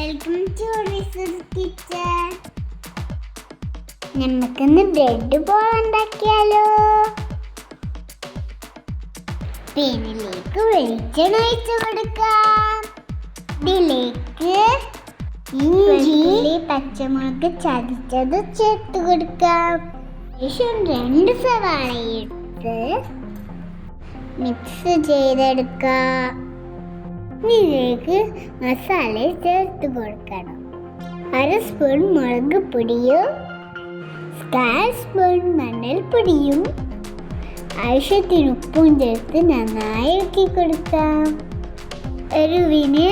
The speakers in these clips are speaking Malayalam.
വെൽക്കം ടു കിച്ചൺ നമുക്കിന്ന് ബ്രെഡ് ബോൾ ഉണ്ടാക്കിയാലോ. പാനിലേക്ക് വെളിച്ചെണ്ണ ഒഴിച്ചു കൊടുക്കാം. ഇതിലേക്ക് ഇഞ്ചി പച്ചമുളക് ചതിച്ചത് ചേർത്ത് കൊടുക്കാം. ശേഷം രണ്ട് സവാള എടുത്ത് മിക്സ് ചെയ്തെടുക്കാം. ഇതിലേക്ക് മസാല ചേർത്ത് കൊടുക്കണം. അര സ്പൂൺ മുളക് പൊടിയും കാൽ സ്പൂൺ മഞ്ഞൾപ്പൊടിയും ആവശ്യത്തിന് ഉപ്പും ചേർത്ത് നന്നായി ഇളക്കി കൊടുക്കാം. എരിവിന്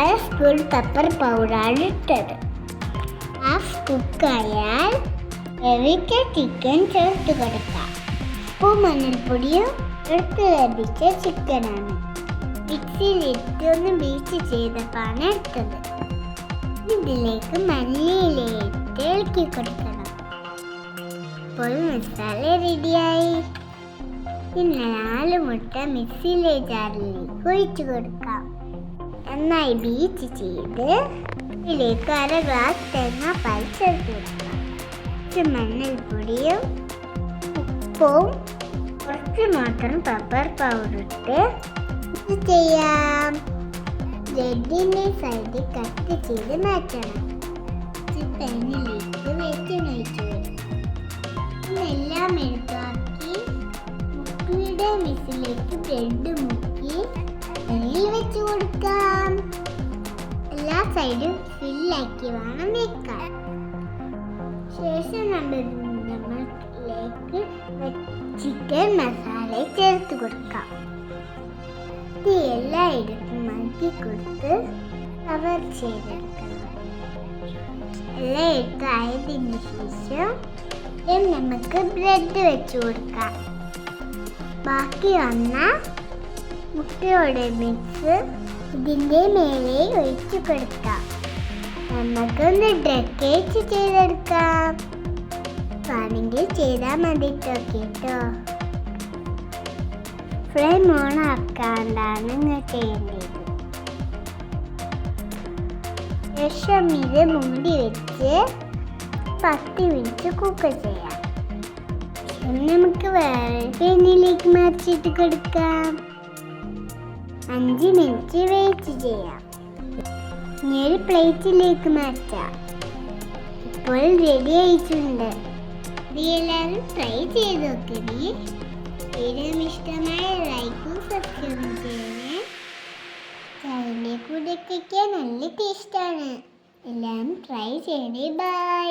അര സ്പൂൺ പെപ്പർ പൗഡറാണ് ഇട്ടത്. ഹാഫ് കുക്കായാൽ എവിക്ക ചിക്കൻ ചേർത്ത് കൊടുക്കാം. ഉപ്പും മണ്ണൽപ്പൊടിയും എടുത്ത് ലഭിച്ച ചിക്കനാണ് മിക്സിയിൽ ഇട്ടൊന്ന് ബീച്ച് ചെയ്തപ്പാണ് എടുത്തത് ഇതിലേക്ക് മല്ലിയിലേക്ക് ഇളക്കി കൊടുക്കണം. ഇപ്പോൾ മസാല റെഡിയായി പിന്നെ നാല് മുട്ട മിക്സിയിലെ ജാറിലേക്ക് ഒഴിച്ചു കൊടുക്കാം. നന്നായി ബീച്ച് ചെയ്ത് ഇതിലേക്ക് അര ഗ്ലാസ് തേങ്ങ പൈസ കൊടുക്കാം. കുറച്ച് മഞ്ഞൾപ്പൊടിയും ഉപ്പും കുറച്ച് മാത്രം പെപ്പർ പൗഡർ ഇട്ട് ഇത് ചെയ്യാം. ബ്രെഡിന്റെ സൈഡ് കട്ട് ചെയ്ത് മാറ്റണം. പാനിലേക്ക് വെളിച്ചെണ്ണ ഒഴിച്ചു എല്ലാം എടുത്താക്കി മുക്കിയുടെ മിസിലേക്ക് ബ്രെഡ് മുക്കി എണ്ണയിൽ വെച്ച് കൊടുക്കാം. എല്ലാ സൈഡും ഫില്ലാക്കി വേണം വെക്കാൻ. ശേഷം നമ്മൾ ചിക്കൻ മസാല ചേർത്ത് കൊടുക്കാം. ഇത് എല്ലായിടത്തും മാറ്റി കൊടുത്ത് കവർ ചെയ്തെടുക്കണം. എല്ലായിടത്തും ആയതിന് ശേഷം നമുക്ക് ബ്രെഡ് വെച്ച് കൊടുക്കാം. ബാക്കി വന്ന മുട്ടയുടെ മിക്സ് ഇതിന്റെ മേലെ ഒഴിച്ചു കൊടുക്കാം. നമുക്കൊന്ന് ഡെക്കേറ്റ് ചെയ്തെടുക്കാം. വേണമെങ്കിൽ ചെയ്താൽ മതി കേട്ടോ? ഫ്ലെയിം ഓൺ ആക്കാണ്ടാണ് നിങ്ങൾ ചെയ്യേണ്ടത്. ശേഷം ഇത് മൂടി വെച്ച് പത്ത് മിനിറ്റ് കുക്ക് ചെയ്യാം. നമുക്ക് വേറെ പെണ്ണിലേക്ക് മറിച്ചിട്ട് കൊടുക്കാം. അഞ്ച് മിനിറ്റ് വെയിറ്റ് ചെയ്യാം. ഇനി പ്ലേറ്റിലേക്ക് മാറ്റാം. ഇപ്പോൾ റെഡി ആയിട്ടുണ്ട്. ഇത് എല്ലാവരും ട്രൈ ചെയ്ത് നോക്കണേ വീഡിയോ ഇഷ്ടമായ ലൈക്കും സബ്സ്ക്രൈബും ചെയ്യണേ. ചായന്റെ കൂടെ കഴിക്കാൻ നല്ല ടേസ്റ്റാണ് എല്ലാം ട്രൈ ചെയ്യണേ. ബൈ